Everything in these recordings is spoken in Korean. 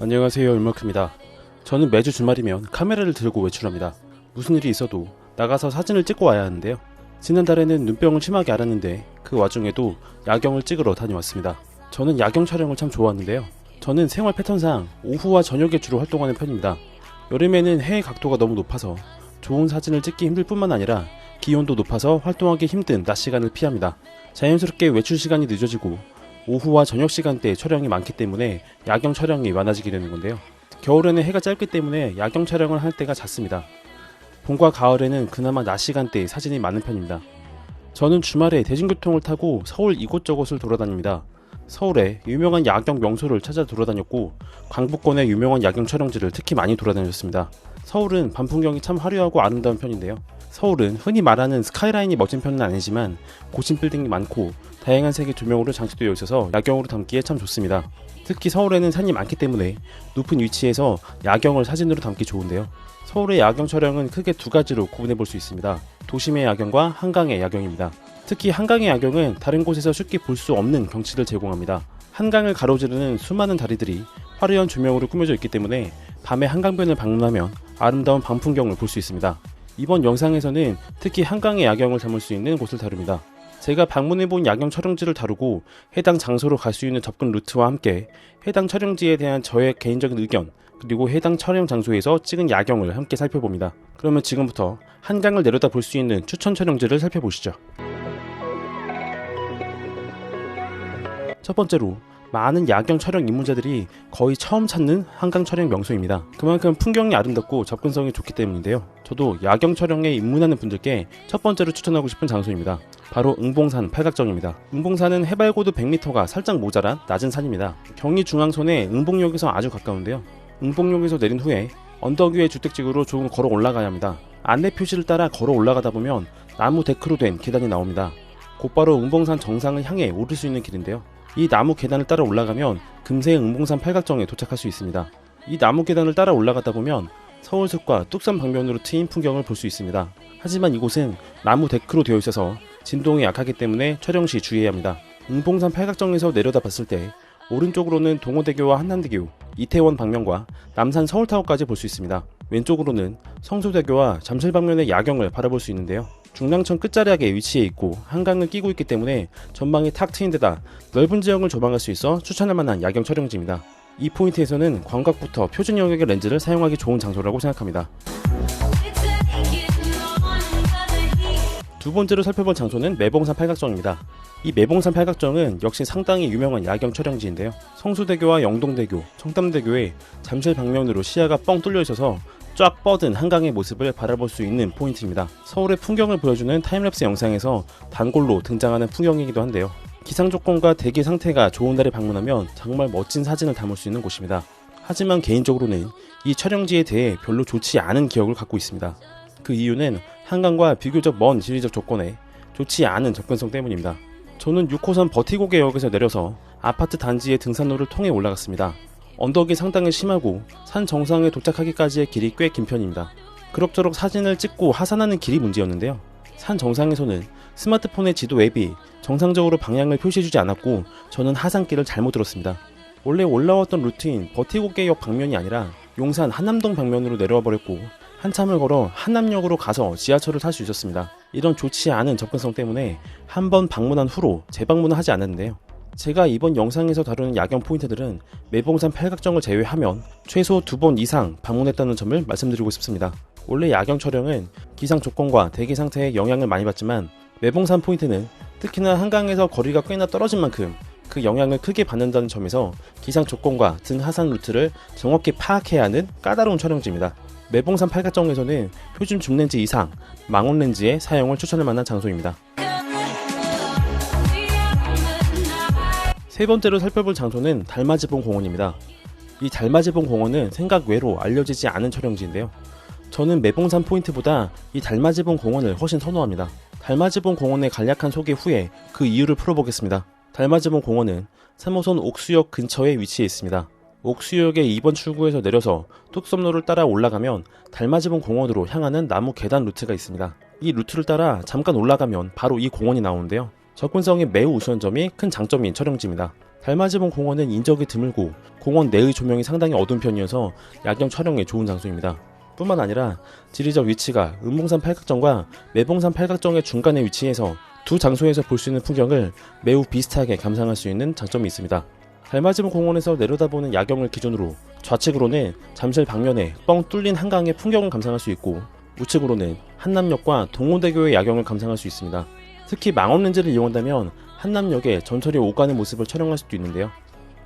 안녕하세요 얼마크입니다. 저는 매주 주말이면 카메라를 들고 외출합니다. 무슨 일이 있어도 나가서 사진을 찍고 와야 하는데요. 지난달에는 눈병을 심하게 앓았는데 그 와중에도 야경을 찍으러 다녀왔습니다. 저는 야경 촬영을 참 좋아하는데요. 저는 생활 패턴상 오후와 저녁에 주로 활동하는 편입니다. 여름에는 해의 각도가 너무 높아서 좋은 사진을 찍기 힘들 뿐만 아니라 기온도 높아서 활동하기 힘든 낮 시간을 피합니다. 자연스럽게 외출 시간이 늦어지고 오후와 저녁 시간대에 촬영이 많기 때문에 야경 촬영이 많아지게 되는 건데요. 겨울에는 해가 짧기 때문에 야경 촬영을 할 때가 잦습니다. 봄과 가을에는 그나마 낮 시간대에 사진이 많은 편입니다. 저는 주말에 대중교통을 타고 서울 이곳저곳을 돌아다닙니다. 서울에 유명한 야경 명소를 찾아 돌아다녔고 광복권의 유명한 야경 촬영지를 특히 많이 돌아다녔습니다. 서울은 밤 풍경이 참 화려하고 아름다운 편인데요. 서울은 흔히 말하는 스카이라인이 멋진 편은 아니지만 고층 빌딩이 많고 다양한 색의 조명으로 장식되어 있어서 야경으로 담기에 참 좋습니다. 특히 서울에는 산이 많기 때문에 높은 위치에서 야경을 사진으로 담기 좋은데요. 서울의 야경 촬영은 크게 두 가지로 구분해 볼 수 있습니다. 도심의 야경과 한강의 야경입니다. 특히 한강의 야경은 다른 곳에서 쉽게 볼 수 없는 경치를 제공합니다. 한강을 가로지르는 수많은 다리들이 화려한 조명으로 꾸며져 있기 때문에 밤에 한강변을 방문하면 아름다운 밤 풍경을 볼 수 있습니다. 이번 영상에서는 특히 한강의 야경을 담을 수 있는 곳을 다룹니다. 제가 방문해본 야경 촬영지를 다루고 해당 장소로 갈 수 있는 접근 루트와 함께 해당 촬영지에 대한 저의 개인적인 의견 그리고 해당 촬영 장소에서 찍은 야경을 함께 살펴봅니다. 그러면 지금부터 한강을 내려다 볼 수 있는 추천 촬영지를 살펴보시죠. 첫 번째로 많은 야경 촬영 입문자들이 거의 처음 찾는 한강 촬영 명소입니다. 그만큼 풍경이 아름답고 접근성이 좋기 때문인데요. 저도 야경 촬영에 입문하는 분들께 첫 번째로 추천하고 싶은 장소입니다. 바로 응봉산 팔각정입니다. 응봉산은 해발고도 100m가 살짝 모자란 낮은 산입니다. 경기 중앙선에 응봉역에서 아주 가까운데요. 응봉역에서 내린 후에 언덕 위의 주택지구로 조금 걸어 올라가야 합니다. 안내 표시를 따라 걸어 올라가다 보면 나무 데크로 된 계단이 나옵니다. 곧바로 응봉산 정상을 향해 오를 수 있는 길인데요. 이 나무 계단을 따라 올라가면 금세 응봉산 팔각정에 도착할 수 있습니다. 이 나무 계단을 따라 올라가다 보면 서울숲과 뚝섬 방면으로 트인 풍경을 볼 수 있습니다. 하지만 이곳은 나무 데크로 되어 있어서 진동이 약하기 때문에 촬영 시 주의해야 합니다. 응봉산 팔각정에서 내려다 봤을 때 오른쪽으로는 동호대교와 한남대교, 이태원 방면과 남산 서울타워까지 볼 수 있습니다. 왼쪽으로는 성수대교와 잠실 방면의 야경을 바라볼 수 있는데요. 중랑천 끝자락에 위치해 있고 한강을 끼고 있기 때문에 전망이 탁 트인 데다 넓은 지형을 조망할 수 있어 추천할 만한 야경 촬영지입니다. 이 포인트에서는 광각부터 표준 영역의 렌즈를 사용하기 좋은 장소라고 생각합니다. 두 번째로 살펴볼 장소는 매봉산 팔각정입니다. 이 매봉산 팔각정은 역시 상당히 유명한 야경 촬영지인데요. 성수대교와 영동대교, 청담대교에 잠실 방면으로 시야가 뻥 뚫려 있어서 쫙 뻗은 한강의 모습을 바라볼 수 있는 포인트입니다. 서울의 풍경을 보여주는 타임랩스 영상에서 단골로 등장하는 풍경이기도 한데요. 기상 조건과 대기 상태가 좋은 날에 방문하면 정말 멋진 사진을 담을 수 있는 곳입니다. 하지만 개인적으로는 이 촬영지에 대해 별로 좋지 않은 기억을 갖고 있습니다. 그 이유는 한강과 비교적 먼 지리적 조건에 좋지 않은 접근성 때문입니다. 저는 6호선 버티고개역에서 내려서 아파트 단지의 등산로를 통해 올라갔습니다. 언덕이 상당히 심하고 산 정상에 도착하기까지의 길이 꽤 긴 편입니다. 그럭저럭 사진을 찍고 하산하는 길이 문제였는데요. 산 정상에서는 스마트폰의 지도 앱이 정상적으로 방향을 표시해주지 않았고 저는 하산길을 잘못 들었습니다. 원래 올라왔던 루트인 버티고개역 방면이 아니라 용산 한남동 방면으로 내려와 버렸고 한참을 걸어 한남역으로 가서 지하철을 탈 수 있었습니다. 이런 좋지 않은 접근성 때문에 한 번 방문한 후로 재방문을 하지 않았는데요. 제가 이번 영상에서 다루는 야경 포인트들은 매봉산 팔각정을 제외하면 최소 두 번 이상 방문했다는 점을 말씀드리고 싶습니다. 원래 야경 촬영은 기상 조건과 대기 상태에 영향을 많이 받지만 매봉산 포인트는 특히나 한강에서 거리가 꽤나 떨어진 만큼 그 영향을 크게 받는다는 점에서 기상 조건과 등 하산 루트를 정확히 파악해야 하는 까다로운 촬영지입니다. 매봉산 팔각정에서는 표준 줌 렌즈 이상 망원 렌즈의 사용을 추천할 만한 장소입니다. 세 번째로 살펴볼 장소는 달맞이봉 공원입니다. 이 달맞이봉 공원은 생각 외로 알려지지 않은 촬영지인데요. 저는 매봉산 포인트보다 이 달맞이봉 공원을 훨씬 선호합니다. 달맞이봉 공원의 간략한 소개 후에 그 이유를 풀어보겠습니다. 달맞이봉 공원은 3호선 옥수역 근처에 위치해 있습니다. 옥수역의 2번 출구에서 내려서 뚝섬로를 따라 올라가면 달맞이봉 공원으로 향하는 나무 계단 루트가 있습니다. 이 루트를 따라 잠깐 올라가면 바로 이 공원이 나오는데요. 접근성이 매우 우수한 점이 큰 장점인 촬영지입니다. 달맞이봉 공원은 인적이 드물고 공원 내의 조명이 상당히 어두운 편이어서 야경 촬영에 좋은 장소입니다. 뿐만 아니라 지리적 위치가 은봉산 팔각정과 매봉산 팔각정의 중간에 위치해서 두 장소에서 볼 수 있는 풍경을 매우 비슷하게 감상할 수 있는 장점이 있습니다. 달맞이봉 공원에서 내려다보는 야경을 기준으로 좌측으로는 잠실 방면에 뻥 뚫린 한강의 풍경을 감상할 수 있고 우측으로는 한남역과 동호대교의 야경을 감상할 수 있습니다. 특히 망원 렌즈를 이용한다면 한남역에 전철이 오가는 모습을 촬영할 수도 있는데요.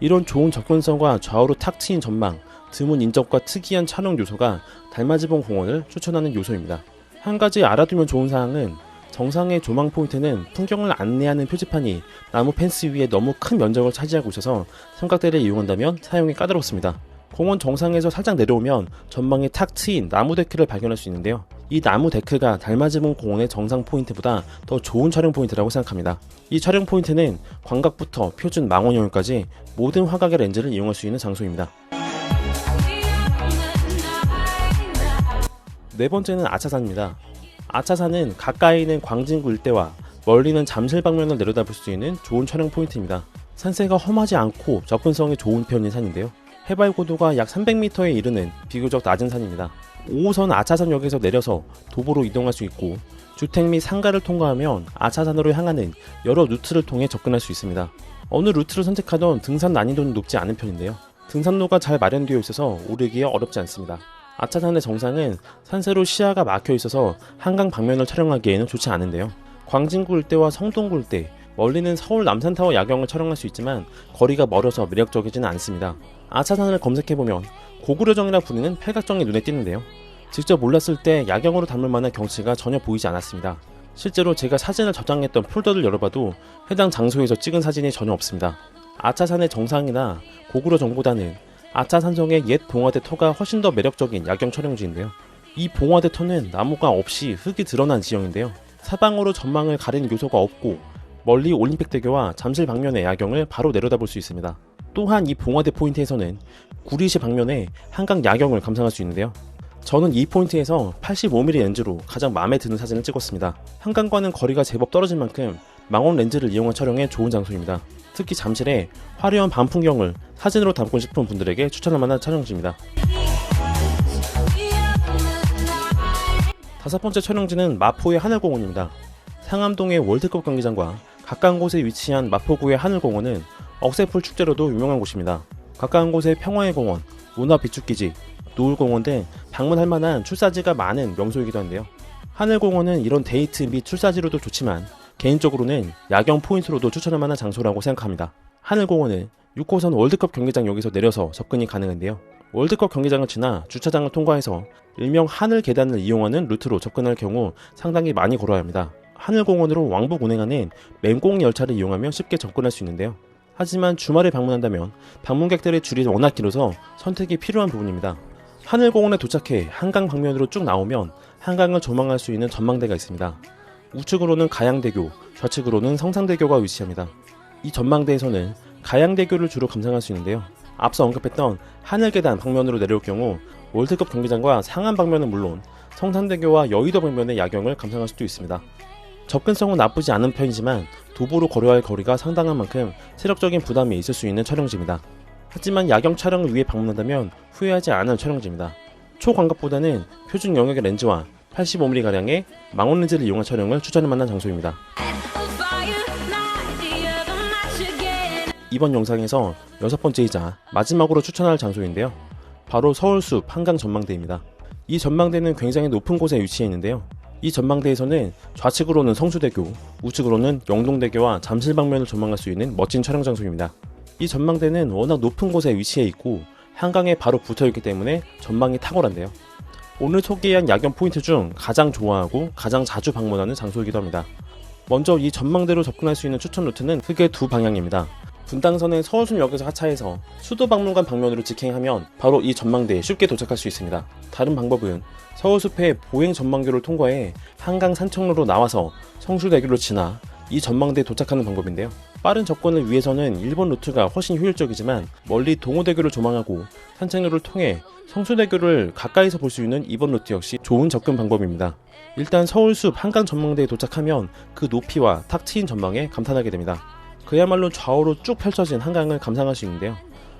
이런 좋은 접근성과 좌우로 탁 트인 전망, 드문 인적과 특이한 촬영 요소가 달맞이봉 공원을 추천하는 요소입니다. 한 가지 알아두면 좋은 사항은 정상의 조망 포인트는 풍경을 안내하는 표지판이 나무 펜스 위에 너무 큰 면적을 차지하고 있어서 삼각대를 이용한다면 사용이 까다롭습니다. 공원 정상에서 살짝 내려오면 전망이 탁 트인 나무 데크를 발견할 수 있는데요. 이 나무 데크가 달맞이봉 공원의 정상 포인트보다 더 좋은 촬영 포인트라고 생각합니다. 이 촬영 포인트는 광각부터 표준 망원용까지 모든 화각의 렌즈를 이용할 수 있는 장소입니다. 네 번째는 아차산입니다. 아차산은 가까이 있는 광진구 일대와 멀리는 잠실 방면을 내려다볼 수 있는 좋은 촬영 포인트입니다. 산세가 험하지 않고 접근성이 좋은 편인 산인데요. 해발 고도가 약 300m에 이르는 비교적 낮은 산입니다. 5호선 아차산역에서 내려서 도보로 이동할 수 있고 주택 및 상가를 통과하면 아차산으로 향하는 여러 루트를 통해 접근할 수 있습니다. 어느 루트를 선택하던 등산 난이도는 높지 않은 편인데요. 등산로가 잘 마련되어 있어서 오르기에 어렵지 않습니다. 아차산의 정상은 산세로 시야가 막혀 있어서 한강 방면을 촬영하기에는 좋지 않은데요. 광진구 일대와 성동구 일대, 멀리는 서울 남산타워 야경을 촬영할 수 있지만 거리가 멀어서 매력적이지는 않습니다. 아차산을 검색해보면 고구려정이라 부르는 팔각정이 눈에 띄는데요. 직접 올랐을 때 야경으로 담을 만한 경치가 전혀 보이지 않았습니다. 실제로 제가 사진을 저장했던 폴더를 열어봐도 해당 장소에서 찍은 사진이 전혀 없습니다. 아차산의 정상이나 고구려정보다는 아차산성의 옛 봉화대 터가 훨씬 더 매력적인 야경 촬영지인데요. 이 봉화대 터는 나무가 없이 흙이 드러난 지형인데요. 사방으로 전망을 가리는 요소가 없고 멀리 올림픽대교와 잠실 방면의 야경을 바로 내려다볼 수 있습니다. 또한 이 봉화대 포인트에서는 구리시 방면에 한강 야경을 감상할 수 있는데요. 저는 이 포인트에서 85mm 렌즈로 가장 마음에 드는 사진을 찍었습니다. 한강과는 거리가 제법 떨어진 만큼 망원 렌즈를 이용한 촬영에 좋은 장소입니다. 특히 잠실의 화려한 밤 풍경을 사진으로 담고 싶은 분들에게 추천할 만한 촬영지입니다. 다섯 번째 촬영지는 마포의 하늘공원입니다. 상암동의 월드컵 경기장과 가까운 곳에 위치한 마포구의 하늘공원은 억새풀 축제로도 유명한 곳입니다. 가까운 곳에 평화의 공원, 문화 비축기지, 노을공원 등 방문할 만한 출사지가 많은 명소이기도 한데요. 하늘공원은 이런 데이트 및 출사지로도 좋지만 개인적으로는 야경 포인트로도 추천할 만한 장소라고 생각합니다. 하늘공원은 6호선 월드컵 경기장역에서 내려서 접근이 가능한데요. 월드컵 경기장을 지나 주차장을 통과해서 일명 하늘 계단을 이용하는 루트로 접근할 경우 상당히 많이 걸어야 합니다. 하늘공원으로 왕복 운행하는 맹공 열차를 이용하면 쉽게 접근할 수 있는데요. 하지만 주말에 방문한다면 방문객들의 줄이 워낙 길어서 선택이 필요한 부분입니다. 하늘공원에 도착해 한강 방면으로 쭉 나오면 한강을 조망할 수 있는 전망대가 있습니다. 우측으로는 가양대교, 좌측으로는 성산대교가 위치합니다. 이 전망대에서는 가양대교를 주로 감상할 수 있는데요. 앞서 언급했던 하늘계단 방면으로 내려올 경우 월드컵 경기장과 상암 방면은 물론 성산대교와 여의도 방면의 야경을 감상할 수도 있습니다. 접근성은 나쁘지 않은 편이지만 도보로 걸어야 할 거리가 상당한 만큼 체력적인 부담이 있을 수 있는 촬영지입니다. 하지만 야경 촬영을 위해 방문한다면 후회하지 않을 촬영지입니다. 초광각보다는 표준 영역의 렌즈와 85mm가량의 망원 렌즈를 이용한 촬영을 추천할 만한 장소입니다. 이번 영상에서 여섯 번째이자 마지막으로 추천할 장소인데요. 바로 서울숲 한강 전망대입니다. 이 전망대는 굉장히 높은 곳에 위치해 있는데요. 이 전망대에서는 좌측으로는 성수대교, 우측으로는 영동대교와 잠실 방면을 전망할 수 있는 멋진 촬영 장소입니다. 이 전망대는 워낙 높은 곳에 위치해 있고 한강에 바로 붙어 있기 때문에 전망이 탁월한데요. 오늘 소개한 야경 포인트 중 가장 좋아하고 가장 자주 방문하는 장소이기도 합니다. 먼저 이 전망대로 접근할 수 있는 추천 루트는 크게 두 방향입니다. 분당선의 서울숲역에서 하차해서 수도박물관 방면으로 직행하면 바로 이 전망대에 쉽게 도착할 수 있습니다. 다른 방법은 서울숲의 보행 전망교를 통과해 한강 산책로로 나와서 성수대교를 지나 이 전망대에 도착하는 방법인데요. 빠른 접근을 위해서는 일본 루트가 훨씬 효율적이지만 멀리 동호대교를 조망하고 산책로를 통해 성수대교를 가까이서 볼 수 있는 이번 루트 역시 좋은 접근 방법입니다. 일단 서울숲 한강 전망대에 도착하면 그 높이와 탁 트인 전망에 감탄하게 됩니다. 그야말로 좌우로 쭉 펼쳐진 한강을 감상할 수 있는데요.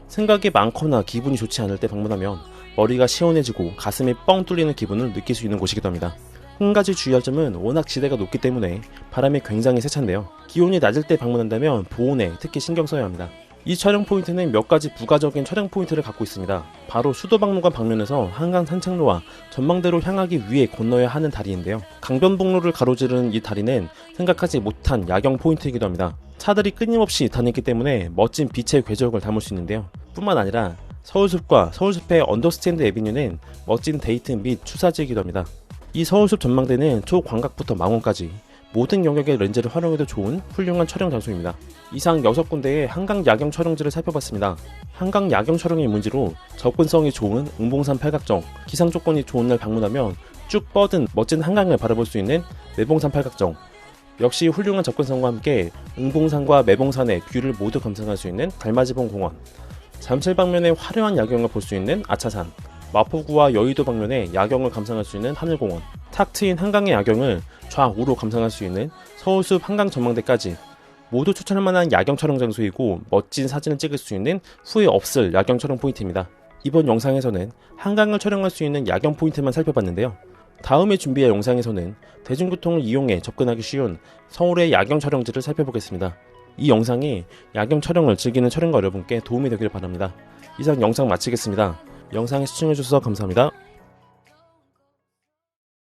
생각이 많거나 기분이 좋지 않을 때 방문하면 머리가 시원해지고 가슴이 뻥 뚫리는 기분을 느낄 수 있는 곳이기도 합니다. 한 가지 주의할 점은 워낙 지대가 높기 때문에 바람이 굉장히 세찬데요. 기온이 낮을 때 방문한다면 보온에 특히 신경 써야 합니다. 이 촬영 포인트는 몇 가지 부가적인 촬영 포인트를 갖고 있습니다. 바로 수도박물관 방면에서 한강 산책로와 전망대로 향하기 위해 건너야 하는 다리인데요. 강변북로를 가로지르는 이 다리는 생각하지 못한 야경 포인트이기도 합니다. 차들이 끊임없이 다니기 때문에 멋진 빛의 궤적을 담을 수 있는데요. 뿐만 아니라 서울숲과 서울숲의 언더스탠드 에비뉴는 멋진 데이트 및 추사지이기도 합니다. 이 서울숲 전망대는 초광각부터 망원까지 모든 영역의 렌즈를 활용해도 좋은 훌륭한 촬영 장소입니다. 이상 6군데의 한강 야경 촬영지를 살펴봤습니다. 한강 야경 촬영의 문제로 접근성이 좋은 웅봉산 팔각정, 기상 조건이 좋은 날 방문하면 쭉 뻗은 멋진 한강을 바라볼 수 있는 매봉산 팔각정, 역시 훌륭한 접근성과 함께 웅봉산과 매봉산의 뷰를 모두 감상할 수 있는 달맞이봉 공원, 잠실 방면의 화려한 야경을 볼 수 있는 아차산, 마포구와 여의도 방면의 야경을 감상할 수 있는 하늘공원, 탁 트인 한강의 야경을 좌우로 감상할 수 있는 서울숲 한강 전망대까지 모두 추천할 만한 야경 촬영 장소이고 멋진 사진을 찍을 수 있는 후회 없을 야경 촬영 포인트입니다. 이번 영상에서는 한강을 촬영할 수 있는 야경 포인트만 살펴봤는데요. 다음에 준비할 영상에서는 대중교통을 이용해 접근하기 쉬운 서울의 야경 촬영지를 살펴보겠습니다. 이 영상이 야경 촬영을 즐기는 촬영가 여러분께 도움이 되길 바랍니다. 이상 영상 마치겠습니다. 영상 시청해주셔서 감사합니다.